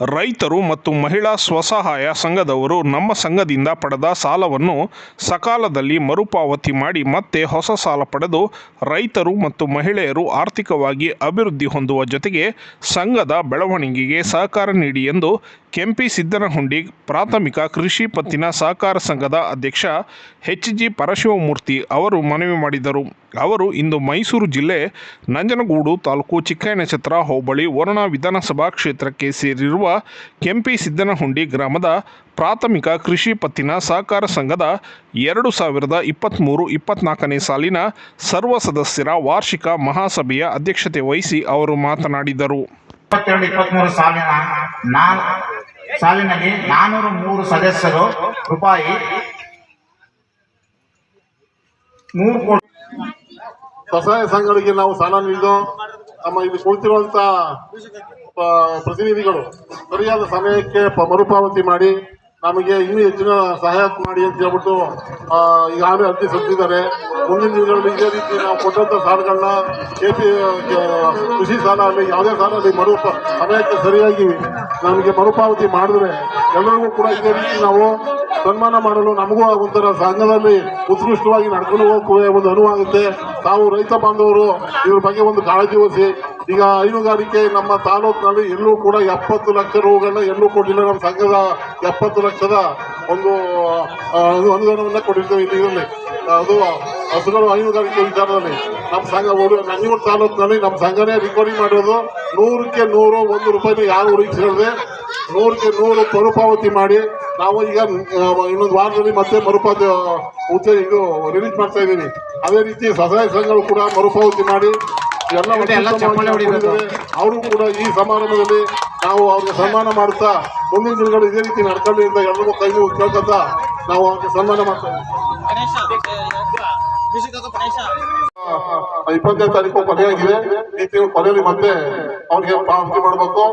ರೈತರು ಮತ್ತು ಮಹಿಳಾ ಸ್ವಸಹಾಯ ಸಂಘದವರು ನಮ್ಮ ಸಂಘದಿಂದ ಪಡೆದ ಸಾಲವನ್ನು ಸಕಾಲದಲ್ಲಿ ಮರುಪಾವತಿ ಮಾಡಿ ಮತ್ತೆ ಹೊಸ ಸಾಲ ಪಡೆದು ರೈತರು ಮತ್ತು ಮಹಿಳೆಯರು ಆರ್ಥಿಕವಾಗಿ ಅಭಿವೃದ್ಧಿ ಹೊಂದುವ ಜೊತೆಗೆ ಸಂಘದ ಬೆಳವಣಿಗೆಗೆ ಸಹಕಾರ ನೀಡಿ ಎಂದು ಕೆಂಪಿ ಸಿದ್ದನಹುಂಡಿ ಪ್ರಾಥಮಿಕ ಕೃಷಿ ಪತ್ತಿನ ಸಹಕಾರ ಸಂಘದ ಅಧ್ಯಕ್ಷ ಎಚ್ ಜಿ ಪರಶಿವಮೂರ್ತಿ ಅವರು ಮನವಿ ಮಾಡಿದರು. ಅವರು ಇಂದು ಮೈಸೂರು ಜಿಲ್ಲೆ ನಂಜನಗೂಡು ತಾಲೂಕು ಚಿಕ್ಕಯ್ಯನಛತ್ರ ಹೋಬಳಿ ವರುಣ ವಿಧಾನಸಭಾ ಕ್ಷೇತ್ರಕ್ಕೆ ಸೇರಿರುವ ಕೆಂಪಿ ಸಿದ್ದನಹುಂಡಿ ಗ್ರಾಮದ ಪ್ರಾಥಮಿಕ ಕೃಷಿ ಪತ್ತಿನ ಸಹಕಾರ ಸಂಘದ ಎರಡು ಸಾವಿರದ ಇಪ್ಪತ್ತ್ಮೂರು ಇಪ್ಪತ್ತ್ನಾಲ್ಕನೇ ಸಾಲಿನ ಸರ್ವ ಸದಸ್ಯರ ವಾರ್ಷಿಕ ಮಹಾಸಭೆಯ ಅಧ್ಯಕ್ಷತೆ ವಹಿಸಿ ಅವರು ಮಾತನಾಡಿದರು. ಸಾಲಿನಲ್ಲಿ ನಾನೂರು ಮೂರು ಸದಸ್ಯರು, ರೂಪಾಯಿ ಮೂರು ಕೋಟಿ ಸ್ವಸಹಾಯ ಸಂಘಗಳಿಗೆ ನಾವು ಸಾಲ ನೀಡಿದ್ದು ನಮ್ಮ ಇಲ್ಲಿ ಕುಳಿತಿರುವಂತ ಪ್ರತಿನಿಧಿಗಳು ಸರಿಯಾದ ಸಮಯಕ್ಕೆ ಪ- ಮರುಪಾವತಿ ಮಾಡಿ ನಮಗೆ ಇನ್ನೂ ಹೆಚ್ಚಿನ ಸಹಾಯ ಮಾಡಿ ಅಂತ ಹೇಳ್ಬಿಟ್ಟು ಈಗ ಈಗಾಗಲೇ ಅರ್ಜಿ ಸಲ್ಲಿಸಿದ್ದಾರೆ. ಮುಂದಿನ ದಿನಗಳಲ್ಲಿ ಇದೇ ರೀತಿ ನಾವು ಕೊಟ್ಟಂಥ ಸಾಲಗಳನ್ನ ಕೆಪಿ ಕೃಷಿ ಸಾಲ ಆಗಲಿ, ಯಾವುದೇ ಸಾಲ ಆಗಲಿ ಮರು ಸಮಯಕ್ಕೆ ಸರಿಯಾಗಿ ನಮಗೆ ಮರುಪಾವತಿ ಮಾಡಿದ್ರೆ ಎಲ್ಲರಿಗೂ ಕೂಡ ಇದೇ ರೀತಿ ನಾವು ಸನ್ಮಾನ ಮಾಡಲು ನಮಗೂ ಒಂಥರ ಸಂಘದಲ್ಲಿ ಉತ್ಕೃಷ್ಟವಾಗಿ ನಡ್ಕೊಂಡು ಹೋಗುವ ಒಂದು ಅನುವಾಗುತ್ತೆ ತಾವು ರೈತ ಬಾಂಧವರು ಇವ್ರ ಬಗ್ಗೆ ಒಂದು ಕಾಳಜಿ ವಹಿಸಿ. ಈಗ ಹೈನುಗಾರಿಕೆ ನಮ್ಮ ತಾಲೂಕಿನಲ್ಲಿ ಎಲ್ಲೂ ಕೂಡ ಎಪ್ಪತ್ತು ಲಕ್ಷ ರೂಗಳನ್ನ ಎಲ್ಲೂ ಕೊಟ್ಟಿಲ್ಲ. ನಮ್ಮ ಸಂಘದ ಎಪ್ಪತ್ತು ಲಕ್ಷದ ಒಂದು ಅನುದಾನವನ್ನ ಕೊಟ್ಟಿರ್ತೇವೆ ಇದರಲ್ಲಿ ಅದು ಹಸುಗಳು ಹೈನುಗಾರಿಕೆ ವಿಚಾರದಲ್ಲಿ ನಮ್ಮ ಸಂಘ ನಂಜನಗೂಡು ತಾಲೂಕಿನಲ್ಲಿ ನಮ್ಮ ಸಂಘನೇ ರಿಕವರಿ ಮಾಡಿರೋದು. ನೂರಕ್ಕೆ ನೂರು, ಒಂದು ರೂಪಾಯಿನ ಯಾರು ಉಳಿಸಿರದೆ ನೂರಕ್ಕೆ ನೂರು ಮರುಪಾವತಿ ಮಾಡಿ ನಾವು ಈಗ ಇನ್ನೊಂದು ವಾರದಲ್ಲಿ ಮತ್ತೆ ಮರುಪಾವತಿ ಉದ್ದ ಇದು ರಿಲೀಸ್ ಮಾಡ್ತಾ ಇದ್ದೀವಿ ಅದೇ ರೀತಿ ಸ್ವಸಹಾಯ ಸಂಘಗಳು ಕೂಡ ಮರುಪಾವತಿ ಮಾಡಿ ಎಲ್ಲ. ಅವರು ಕೂಡ ಈ ಸಮಾರಂಭದಲ್ಲಿ ನಾವು ಅವ್ರಿಗೆ ಸನ್ಮಾನ ಮಾಡ್ತಾ ಮುಂದಿನ ದಿನಗಳು ಇದೇ ರೀತಿ ನಡ್ಕೊಳ್ಳಿ ಅಂತ ಎಲ್ಲರಿಗೂ ಕೈ ಕೇಳ್ಕೊತಾ ನಾವು ಅವ್ರಿಗೆ ಸನ್ಮಾನ ಮಾಡ್ತಾ ಇದ್ದೀವಿ ಇಪ್ಪತ್ತನೇ ತಾರೀಕು ಕೊನೆಯಾಗಿದೆ. ಈ ತಿಂಗಳು ಕೊನೆಯಲ್ಲಿ ಮತ್ತೆ ಅವ್ರಿಗೆ ಪಾವತಿ ಮಾಡಬೇಕು.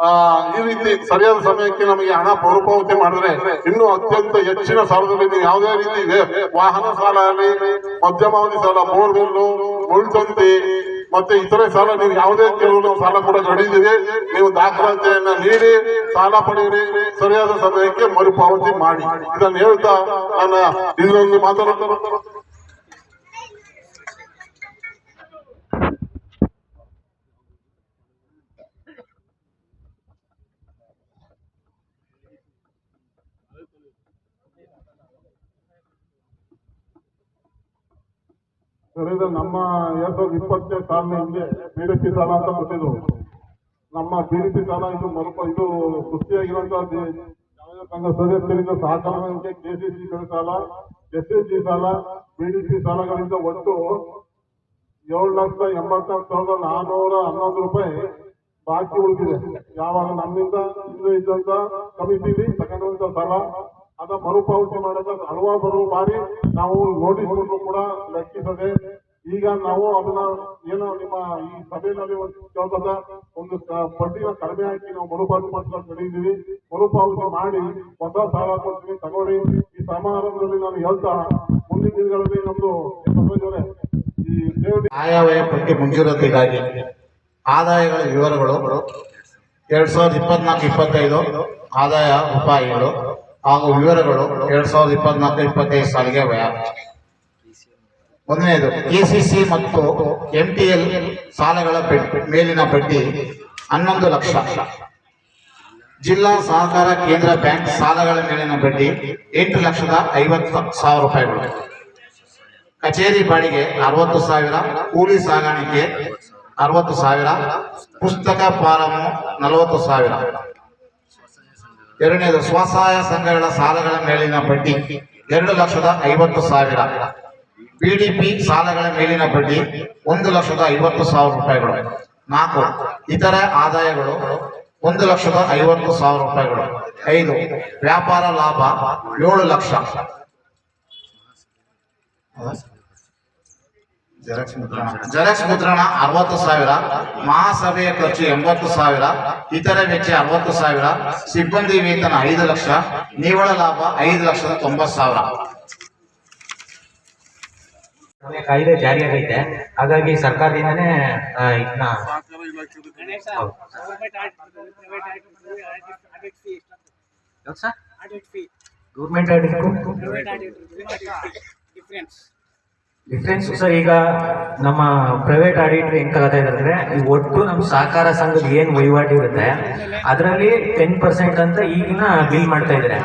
ಆ, ಈ ರೀತಿ ಸರಿಯಾದ ಸಮಯಕ್ಕೆ ನಮಗೆ ಹಣ ಮರುಪಾವತಿ ಮಾಡಿದ್ರೆ ಇನ್ನು ಅತ್ಯಂತ ಹೆಚ್ಚಿನ ಸಾಲದಲ್ಲಿ ಯಾವುದೇ ರೀತಿ ಇದೆ. ವಾಹನ ಸಾಲ ಆಗಲಿ ಮಧ್ಯಮಾವಧಿ ಸಾಲ ಬೋರ್ವೆಲ್ಲು ಮುಳ್ತಂತಿ ಮತ್ತೆ ಇತರೆ ಸಾಲ ನೀವು ಯಾವುದೇ ಕೆಲವು ಸಾಲ ಕೂಡ ನಡೀತಿದೆ. ನೀವು ದಾಖಲಾತಿಯನ್ನ ನೀಡಿ ಸಾಲ ಪಡೆಯಿರಿ ಸರಿಯಾದ ಸಮಯಕ್ಕೆ ಮರುಪಾವತಿ ಮಾಡಿ. ಇದನ್ನು ಹೇಳ್ತಾ ನಾನು ಇದರಲ್ಲಿ ಮಾತಾಡ್ತಾ ಕಳೆದ ನಮ್ಮ ಎರಡ್ ಸಾವಿರದ ಇಪ್ಪತ್ತನೇ ಸಾಲಿನ ಹಿಂದೆ ಬಿಡಿಪಿ ಸಾಲ ಅಂತ ಕೊಟ್ಟಿದ್ರು. ನಮ್ಮ ಬಿಡಿಪಿ ಸಾಲ ಇದು ಮರುಪ ಇದು ಸೃಷ್ಟಿಯಾಗಿರುವಂತಹ ಸಂಘ ಸದಸ್ಯರಿಂದ ಸಹಕಾರಕ್ಕೆ ಕೆಸಿಸಿ ಸಾಲ, ಎಸ್ ಎಸ್ ಜಿ ಸಾಲ ಬಿಡಿಪಿ ಸಾಲಗಳಿಂದ ಒಟ್ಟು ಏಳು ಲಕ್ಷ ಎಂಬತ್ನಾಲ್ಕು ಸಾವಿರದ ನಾನ್ನೂರ ಹನ್ನೊಂದು ರೂಪಾಯಿ ಬಾಕಿ ಉಳಿದಿದೆ. ಯಾವಾಗ ನಮ್ಮಿಂದ ಇದ್ದಂತ ಕಮಿಟಿಲಿ ತಗೊಂಡಂತ ಸಾಲ ಅದ ಮರುಪಾವತಿ ಮಾಡೋದ ಹಲವಾರು ಬಾರಿ ನಾವು ನೋಟಿಸ್ ಕೂಡ ಲೆಕ್ಕಿಸದೆ ಈಗ ನಾವು ಅದನ್ನ ಏನೋ ನಿಮ್ಮ ಈ ಸಭೆಯಲ್ಲಿ ಕೇಳ್ತದ, ಒಂದು ಬಡ್ಡಿನ ಕಡಿಮೆ ಹಾಕಿ ನಾವು ಮರುಪಾವತಿ ಮಾಡ್ಕೊಂಡು ನಡೆಯಿದ್ದೀವಿ ಮರುಪಾವತಿ ಮಾಡಿ ಹೊಸ ಸಾಲ ಕೊಡ್ತೀವಿ ತಗೊಳ್ಳಿ. ಈ ಸಮಾರಂಭದಲ್ಲಿ ನಾನು ಹೇಳ್ತಾ, ಮುಂದಿನ ದಿನಗಳಲ್ಲಿ ನಮ್ದು ಈ ಆಯವ್ಯಯ ಪಟ್ಟಿ ಮುಂಜೂರತೆಗಾಗಿ ಆದಾಯಗಳ ವಿವರಗಳು, ಎರಡ್ ಸಾವಿರದ ಇಪ್ಪತ್ನಾಲ್ಕು, ಇಪ್ಪತ್ತೈದು, ಆದಾಯ ರೂಪಾಯಿಗಳು ಹಾಗೂ ವಿವರಗಳು ಎರಡ್ ಸಾವಿರದ ಇಪ್ಪತ್ನಾಲ್ಕು ಇಪ್ಪತ್ತೈದು ಸಾಲಿಗೆ ಒಂದನೇದು ಕೆಸಿಸಿ ಮತ್ತು ಎಂ ಟಿ ಎಲ್ ಸಾಲಗಳ ಮೇಲಿನ ಬಡ್ಡಿ ಹನ್ನೊಂದು ಲಕ್ಷ. ಜಿಲ್ಲಾ ಸಹಕಾರ ಕೇಂದ್ರ ಬ್ಯಾಂಕ್ ಸಾಲಗಳ ಮೇಲಿನ ಬಡ್ಡಿ ಎಂಟು ಲಕ್ಷದ ಐವತ್ತು ಸಾವಿರ ರೂಪಾಯಿಗಳು. ಕಚೇರಿ ಬಾಡಿಗೆ ಅರವತ್ತು ಸಾವಿರ, ಕೂಲಿ ಸಾಗಾಣಿಕೆ ಅರವತ್ತು ಸಾವಿರ, ಪುಸ್ತಕ ಫಾರಂ ನಲವತ್ತು ಸಾವಿರ. ಎರಡನೇದು ಸ್ವಸಹಾಯ ಸಂಘಗಳ ಸಾಲಗಳ ಮೇಲಿನ ಬಡ್ಡಿ. ಎರಡು ಲಕ್ಷದ ಐವತ್ತು ಸಾವಿರ. ಪಿಡಿಪಿ ಸಾಲಗಳ ಮೇಲಿನ ಬಡ್ಡಿ ಒಂದು ಲಕ್ಷದ ಐವತ್ತು ಸಾವಿರ ರೂಪಾಯಿಗಳು. ನಾಲ್ಕು, ಇತರ ಆದಾಯಗಳು ಒಂದು ಲಕ್ಷದ ಐವತ್ತು ಸಾವಿರ ರೂಪಾಯಿಗಳು. ಐದು, ವ್ಯಾಪಾರ ಲಾಭ ಏಳು ಲಕ್ಷ. ಜೆರಾಕ್ಸ್ ಮುದ್ರಣ. ಜೆರಾಕ್ಸ್ ಮುದ್ರಣ ಅರವತ್ತು ಸಾವಿರ ಮಹಾಸಭೆಯ ಖರ್ಚು ಎಂಬತ್ತು ಸಾವಿರ ಇತರೆ ವೆಚ್ಚ ಅರವತ್ತು ಸಾವಿರ ಸಿಬ್ಬಂದಿ ವೇತನ ಐದು ಲಕ್ಷ ನಿವ್ವಳ ಲಾಭ ಐದು ಲಕ್ಷದ ತೊಂಬತ್ತು ಸಾವಿರ. ಕಾಯ್ದೆ ಜಾರಿಯಾಗೈತೆ. ಹಾಗಾಗಿ ಸರ್ಕಾರದಿಂದನೇ ಇದನ್ನ government audit fee sir audit fee government audit difference difference sir ಈಗ ನಮ್ಮ ಪ್ರೈವೇಟ್ ಆಡಿಟರ್ ಹೆಂಗ್ ತಗೋತಾ ಇದ್ದಾರೆ ಒಟ್ಟು ನಮ್ಮ ಸಹಕಾರ ಸಂಘದ ಏನ್ ವಹಿವಾಟು ಇರುತ್ತೆ, ಅದರಲ್ಲಿ ಟೆನ್ ಪರ್ಸೆಂಟ್ ಅಂತ ಈಗಿನ ಬಿಲ್ ಮಾಡ್ತಾ ಇದ್ದಾರೆ.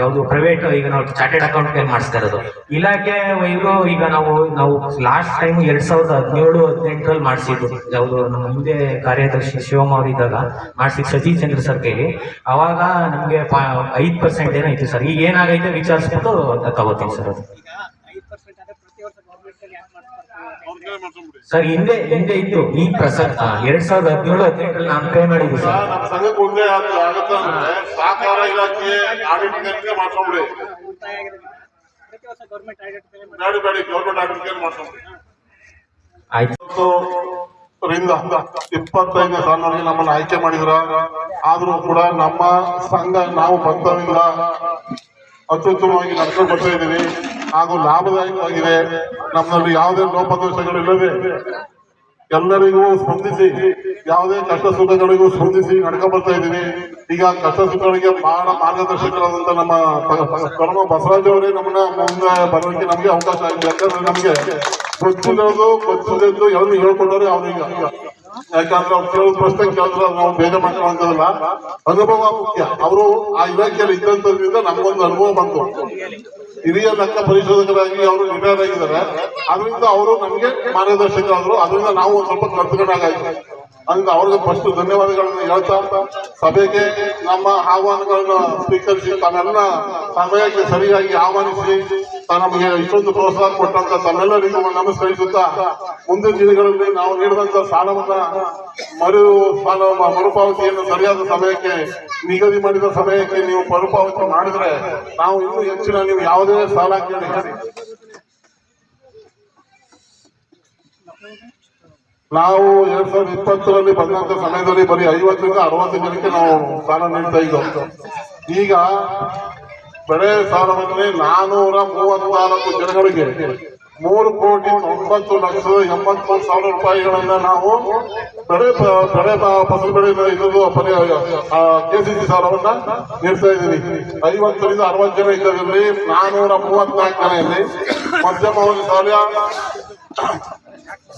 ಯಾವ್ದು ಪ್ರೈವೇಟ್ ಈಗ ನಾವು ಚಾರ್ಟೆಡ್ ಅಕೌಂಟ್ ಪೇ ಮಾಡಿಸ್ತಾ ಇರೋದು. ಇಲಾಖೆ ವೈರು ಈಗ ನಾವು ನಾವು ಲಾಸ್ಟ್ ಟೈಮ್ ಎರಡ್ ಸಾವಿರದ ಹದಿನೇಳು ಹದಿನೆಂಟರಲ್ಲಿ ಮಾಡಿಸಿದ್ದು. ಯಾವುದು ನಮ್ಮ ಹಿಂದೆ ಕಾರ್ಯದರ್ಶಿ ಶಿವಮ್ ಅವರು ಇದ್ದಾಗ ಮಾಡಿಸಿದ್ ಸತೀಶ್ ಚಂದ್ರ ಸರ್ ಕೈಲಿ ಅವಾಗ ನಮಗೆ ಐದು ಪರ್ಸೆಂಟ್ ಏನೋ ಇತ್ತು ಸರ್ ಈಗ ಏನಾಗೈತೆ ವಿಚಾರಿಸ್ಬಿಟ್ಟು ತಗೋತೀವಿ ಸರ್ ಅದು ಈಗ ಐದು ಪರ್ಸೆಂಟ್ ಆದ್ರೆ ಪ್ರತಿ ವರ್ಷ ಗೌರ್ಮೆಂಟ್ ಅಲ್ಲಿ ಯಾಕೆ ಮಾಡ್ತಾರೆ ಸರ್ ಹಿಂದೆ ಹಿಂದೆ ಇತ್ತು. ಈ ಪ್ರಸಕ್ತ ಎರಡ್ ಸಾವಿರದ ಹದಿನೇಳು ಹದಿನೆಂಟರಲ್ಲಿ ನಾನು ಪೇ ಮಾಡಿದ್ವಿ ಸರ್. ನಮ್ಮ ಸಂಘಕ್ಕೆ ಒಂದೇ ಆಗುತ್ತೆ ಅಂದ್ರೆ ಸಹಕಾರ ಇಲಾಖೆ ಮಾಡ್ಕೊಂಡ್ಬಿಡಿ ಬೇಡ ಬೇಡಿ ಗೌರ್ಮೆಂಟ್ ಮಾಡ್ಕೊಂಡ್ಬಿಡಿ ಆಯ್ತು. ರಿಂದ ಇಪ್ಪತ್ತೈದನೇ ಸಾಲಿನವರೆಗೆ ನಮ್ಮನ್ನು ಆಯ್ಕೆ ಮಾಡಿದ್ರ ಆದ್ರೂ ಕೂಡ ನಮ್ಮ ಸಂಘ ನಾವು ಬಂಧವಿಂದ ಅತ್ಯುತ್ತಮವಾಗಿ ನಡ್ಕೊಂಡು ಬರ್ತಾ ಇದ್ದೀವಿ. ಹಾಗೂ ಲಾಭದಾಯಕವಾಗಿದೆ. ನಮ್ಮಲ್ಲಿ ಯಾವುದೇ ಲೋಪದೋಷಗಳಿಲ್ಲದೆ ಎಲ್ಲರಿಗೂ ಸ್ಪಂದಿಸಿ, ಯಾವುದೇ ಕಷ್ಟ ಸುಖಗಳಿಗೂ ಸ್ಪಂದಿಸಿ ನಡ್ಕೊಂಡು ಬರ್ತಾ ಇದ್ದೀವಿ. ಈಗ ಕಷ್ಟ ಸುಖಗಳಿಗೆ ಬಹಳ ಮಾರ್ಗದರ್ಶಕರಾದಂತ ನಮ್ಮ ಕರ್ಮ ಬಸವರಾಜ್ ಅವರೇ ನಮ್ಮನ್ನ ಮುಂದೆ ಬರೋದಕ್ಕೆ ನಮಗೆ ಅವಕಾಶ ಆಗಿದೆ. ಯಾಕಂದ್ರೆ ನಮಗೆ ಗೊತ್ತಿರೋದು ಗೊತ್ತಿದ್ದು ಎಲ್ಲರೂ ಹೇಳ್ಕೊಂಡವ್ರೆ ಅವ್ರೀಗ ಯಾಕಂದ್ರೆ ಅವ್ರು ಕೆಲವು ಪ್ರಶ್ನೆ ಕೇಳಿದ್ರೆ ನಾವು ಬೇಗ ಮಾಡ್ಕೊಳ್ಳೋದಿಲ್ಲ ಅನುಭವ ಮುಖ್ಯ. ಅವರು ಆ ಇಲಾಖೆಯಲ್ಲಿ ಇದ್ದಂತದ್ರಿಂದ ನಮಗೊಂದು ಅನುಭವ ಬಂತು. ಹಿರಿಯ ಲೆಕ್ಕ ಪರಿಶೋಧಕರಾಗಿ ಅವರು ರಿಟೈರ್ ಆಗಿದ್ದಾರೆ ಅದರಿಂದ ಅವರು ನಮಗೆ ಮಾರ್ಗದರ್ಶಕರಾದರು. ಅದರಿಂದ ನಾವು ಒಂದು ಸ್ವಲ್ಪ ಕಲ್ತ್ಕೊಂಡಾಗಾಯ್ತು ಅದರಿಂದ ಅವ್ರಿಗೆ ಫಸ್ಟ್ ಧನ್ಯವಾದಗಳನ್ನು ಹೇಳ್ತಾ ಸಭೆಗೆ ನಮ್ಮ ಆಹ್ವಾನಗಳನ್ನು ಸ್ವೀಕರಿಸಿ ತನ್ನೆಲ್ಲ ಸಮಯಕ್ಕೆ ಸರಿಯಾಗಿ ಆಹ್ವಾನಿಸಿ ನಮಗೆ ಇಷ್ಟೊಂದು ಪ್ರೋತ್ಸಾಹ ಕೊಟ್ಟಂತ ತಮ್ಮೆಲ್ಲರಿಗೂ ನಮಸ್ಕರಿಸುತ್ತಾ ಮುಂದಿನ ದಿನಗಳಲ್ಲಿ ನಾವು ನೀಡಿದಂತ ಸಾಲವನ್ನ ಮರು ಸಾಲ, ಮರುಪಾವತಿಯನ್ನು ಸರಿಯಾದ ಸಮಯಕ್ಕೆ ನಿಗದಿ ಮಾಡಿದ ಸಮಯಕ್ಕೆ ನೀವು ಮರುಪಾವತಿ ಮಾಡಿದ್ರೆ ನಾವು ಇನ್ನೂ ಹೆಚ್ಚಿನ ನೀವು ಯಾವುದೇ ಸಾಲ ಕೇಳಿ. ನಾವು ಎರಡ್ ಸಾವಿರದ ಇಪ್ಪತ್ತರಲ್ಲಿ ಬಂದಂತ ಸಮಯದಲ್ಲಿ ಬರೀ ಐವತ್ತರಿಂದ ಅರವತ್ತು ಜನಕ್ಕೆ ನಾವು ಸಾಲ ನೀಡ್ತಾ ಇದ್ದೋ ಈಗ ಬೆಳೆ ಸಾಲವನ್ನೇ ನಾನೂರ ಮೂವತ್ನಾಲ್ಕು ಜನಗಳಿಗೆ ಮೂರು ಕೋಟಿ ಒಂಬತ್ತು ಲಕ್ಷದ ಎಂಬತ್ಮೂರು ಸಾವಿರ ರೂಪಾಯಿಗಳನ್ನ ನಾವು ಬೆಳೆ ಬೆಳೆ ಫಸಲು ಬೆಳೆ ಇದ್ದು ಕೆಸಿಸಿ ಸಾಲವನ್ನ ನೀಡ್ತಾ ಇದ್ದೀವಿ. ಐವತ್ತರಿಂದ ಅರವತ್ತು ಜನ ಇದ್ದರಲ್ಲಿ ನಾನೂರ ಮೂವತ್ನಾಲ್ಕು ಜನ ಇಲ್ಲಿ ಮಧ್ಯಮ ಸಾಲ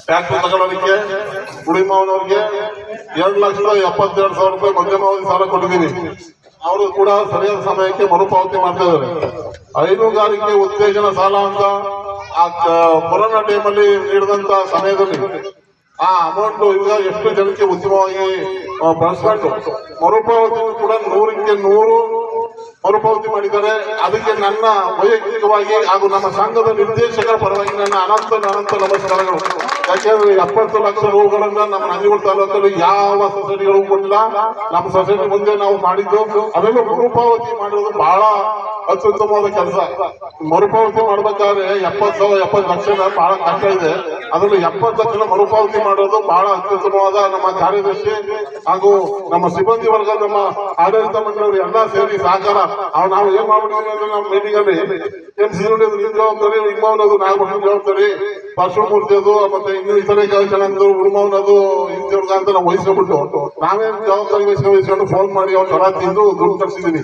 ಟ್ಯಾಕ್ಟರ್ ತಗೊಳ್ಳೋದಕ್ಕೆ ಉಳಿಮವನವ್ರಿಗೆ ಎರಡು ಲಕ್ಷದ ಎಪ್ಪತ್ತೆರಡು ಸಾವಿರ ರೂಪಾಯಿ ಮಧ್ಯಮಾವಧಿ ಸಾಲ ಕೊಟ್ಟಿದ್ದೀನಿ. ಅವರು ಕೂಡ ಸರಿಯಾದ ಸಮಯಕ್ಕೆ ಮರುಪಾವತಿ ಮಾಡ್ತಾ ಇದ್ದಾರೆ. ಹೈನುಗಾರಿಕೆ ಉತ್ತೇಜನ ಸಾಲ ಅಂತ ಆ ಕೊರೋನಾ ಟೈಮಲ್ಲಿ ನೀಡಿದಂತ ಸಮಯದಲ್ಲಿ ಆ ಅಮೌಂಟ್ ಈಗ ಎಷ್ಟು ಜನಕ್ಕೆ ಉತ್ತಮವಾಗಿ ಬಳಸ್ಕೊಂಡು ಮರುಪಾವತಿ ಕೂಡ ನೂರಕ್ಕೆ ನೂರು ಮರುಪಾವತಿ ಮಾಡಿದ್ದಾರೆ. ಅದಕ್ಕೆ ನನ್ನ ವೈಯಕ್ತಿಕವಾಗಿ ಹಾಗೂ ನಮ್ಮ ಸಂಘದ ನಿರ್ದೇಶಕರ ಪರವಾಗಿ ನನ್ನ ಅನಂತ ಅನಂತ ನಮಸ್ಕಾರಗಳು. ಯಾಕೆಂದ್ರೆ ಎಪ್ಪತ್ತು ಲಕ್ಷ ರೂಗಳನ್ನ ನಮ್ಮ ನಂಜನಗೂಡು ತಾಲೂಕಲ್ಲಿ ಯಾವ ಸೊಸೈಟಿಗಳು ಕೊಟ್ಟಿಲ್ಲ. ನಮ್ಮ ಸೊಸೈಟಿ ಮುಂದೆ ನಾವು ಮಾಡಿದ್ದು, ಅದೆಲ್ಲ ಮರುಪಾವತಿ ಮಾಡಿರೋದು ಬಹಳ ಅತ್ಯುತ್ತಮವಾದ ಕೆಲಸ. ಮರುಪಾವತಿ ಮಾಡ್ಬೇಕಾದ್ರೆ ಎಪ್ಪತ್ ಸಾವಿರ, ಎಪ್ಪತ್ತು ಲಕ್ಷ ಬಹಳ ಕಷ್ಟ ಇದೆ. ಅದರಲ್ಲಿ ಎಪ್ಪತ್ತು ಲಕ್ಷ ಮರುಪಾವತಿ ಮಾಡೋದು ಬಹಳ ಅತ್ಯುತ್ತಮವಾದ ನಮ್ಮ ಕಾರ್ಯದರ್ಶಿ ಹಾಗೂ ನಮ್ಮ ಸಿಬ್ಬಂದಿ ವರ್ಗ, ನಮ್ಮ ಆಡಳಿತ ಮಂಡಳಿಯವರು ಎಲ್ಲ ಸೇರಿ ಸಹಕಾರ. ಅವ್ರು ನಾವು ಏನ್ ಮಾಡ್ಬಿಟ್ಟಿದ್ವಿ ಅಂದ್ರೆ ನಮ್ಮ ಮೀಟಿಂಗ್ ಅಲ್ಲಿ ಎಂ ಸಿ ನಿಮ್ ಜವಾಬ್ದಾರಿ ಇಮ್ಮವನದು ನಾಗಭೂಷಣ ಜವಾಬ್ದಾರಿ ಪರಶುಮೂರ್ತಿ ಅದು, ಮತ್ತೆ ಇನ್ನು ಇತರೆ ಕೆಲಸಗಳು ಉಡುಮವನದು ಇಂಥವ್ರಿಗೆ ಅಂತ ನಾವು ವಹಿಸ್ಕೊಂಡ್ಬಿಟ್ಟು ನಾವೇನ್ ಜವಾಬ್ದಾರಿ ವಹಿಸ್ಕೊಂಡು ಫೋನ್ ಮಾಡಿ ಅವ್ರು ಜರ ತಿಂದು ದುಡ್ಡು ತರಿಸಿದೀನಿ